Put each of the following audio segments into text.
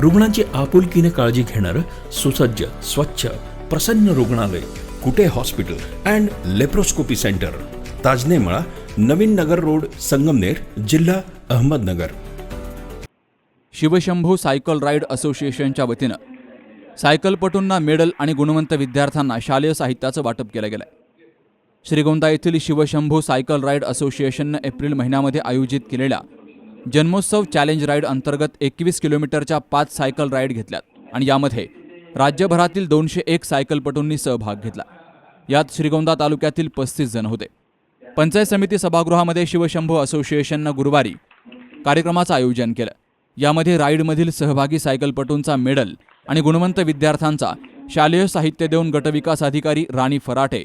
रुग्णांची आपुलकीने काळजी घेणारं सुसज्ज स्वच्छ प्रसन्न रुग्णालय Kute hospital and laparoscopy centre. Tajnemala Navin Nagar road Sangamner जिल्हा अहमदनगर. शिवशंभू सायकल राईड असोसिएशनच्या वतीनं सायकलपटूंना मेडल आणि गुणवंत विद्यार्थ्यांना शालेय साहित्याचं वाटप केलं गेलं श्रीगोंदा येथील शिवशंभू सायकल राईड असोसिएशननं एप्रिल महिन्यामध्ये आयोजित केलेल्या जन्मोत्सव चॅलेंज राईड अंतर्गत एकवीस किलोमीटरच्या पाच सायकल राईड घेतल्यात आणि यामध्ये राज्यभरातील दोनशे एक सायकलपटूंनी सहभाग घेतला. यात श्रीगोंदा तालुक्यातील पस्तीस जण होते. पंचायत समिती सभागृहामध्ये शिवशंभू असोसिएशननं गुरुवारी कार्यक्रमाचं आयोजन केलं. यामध्ये राईडमधील सहभागी सायकलपटूंचा मेडल आणि गुणवंत विद्यार्थ्यांचा शालेय साहित्य देऊन गटविकास अधिकारी राणी फराटे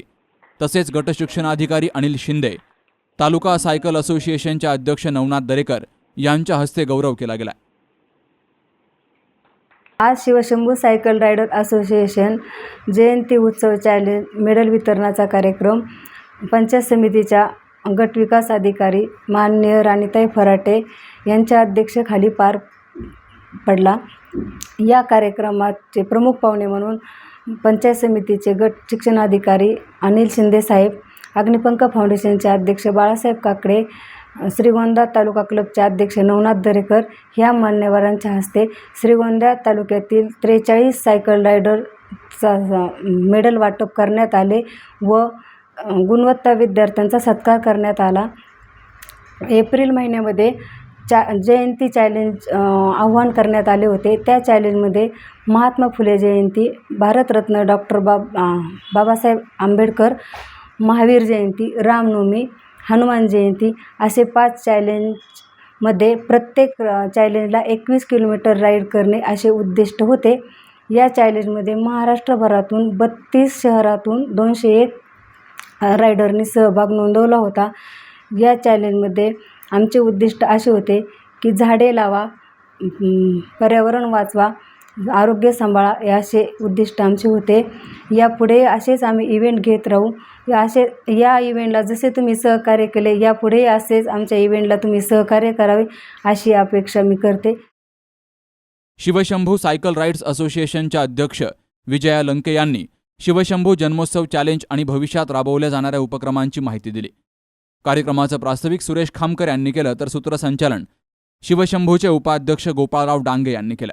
तसेच गटशिक्षणाधिकारी अनिल शिंदे तालुका सायकल असोसिएशनच्या अध्यक्ष नवनाथ दरेकर यांच्या हस्ते गौरव केला गेला आज शिवशंभू सायकल रायडर असोसिएशन जयंती उत्सव चॅलेंज मेडल वितरणाचा कार्यक्रम पंचायत समितीच्या गट विकास अधिकारी माननीय राणीताई फराटे यांच्या अध्यक्षखाली पार पडला. या कार्यक्रमाचे प्रमुख पाहुणे म्हणून पंचायत समितीचे गट शिक्षणाधिकारी अनिल शिंदेसाहेब अग्निपंख फाउंडेशनचे अध्यक्ष बाळासाहेब काकडे श्रीगोंदा तालुका क्लबचे अध्यक्ष नवनाथ दरेकर ह्या मान्यवरांच्या हस्ते श्रीगोंदा तालुक्यातील त्रेचाळीस सायकल रायडरचा मेडल वाटप करण्यात आले व गुणवत्ता विद्यार्थ्यांचा सत्कार करण्यात आला. एप्रिल महिन्यामध्ये चा जयंती चॅलेंज आव्हान करण्यात आले होते. त्या चॅलेंजमध्ये महात्मा फुले जयंती भारतरत्न डॉक्टर बाब बाबासाहेब आंबेडकर महावीर जयंती रामनवमी हनुमान जयंती असे पाच चॅलेंजमध्ये प्रत्येक चॅलेंजला एकवीस किलोमीटर राईड करणे असे उद्दिष्ट होते. या चॅलेंजमध्ये महाराष्ट्रभरातून बत्तीस शहरातून दोनशे एक रायडरनी सहभाग नोंदवला होता. या चॅलेंजमध्ये आमचे उद्दिष्ट असे होते की झाडे लावा पर्यावरण वाचवा आरोग्य सांभाळा हे असे उद्दिष्ट आमचे होते. यापुढे असेच आम्ही इव्हेंट घेत राहू. या असे या इव्हेंटला जसे तुम्ही सहकार्य केले यापुढे असेच आमच्या इव्हेंटला तुम्ही सहकार्य करावे अशी अपेक्षा मी करते. शिवशंभू सायकल राईड्स असोसिएशनच्या अध्यक्ष विजया लंके यांनी शिवशंभू जन्मोत्सव चॅलेंज आणि भविष्यात राबवल्या जाणाऱ्या उपक्रमांची माहिती दिली. कार्यक्रमाचं प्रास्ताविक सुरेश खामकर यांनी केलं तर सूत्रसंचालन शिवशंभूचे उपाध्यक्ष गोपाळराव डांगे यांनी केलं.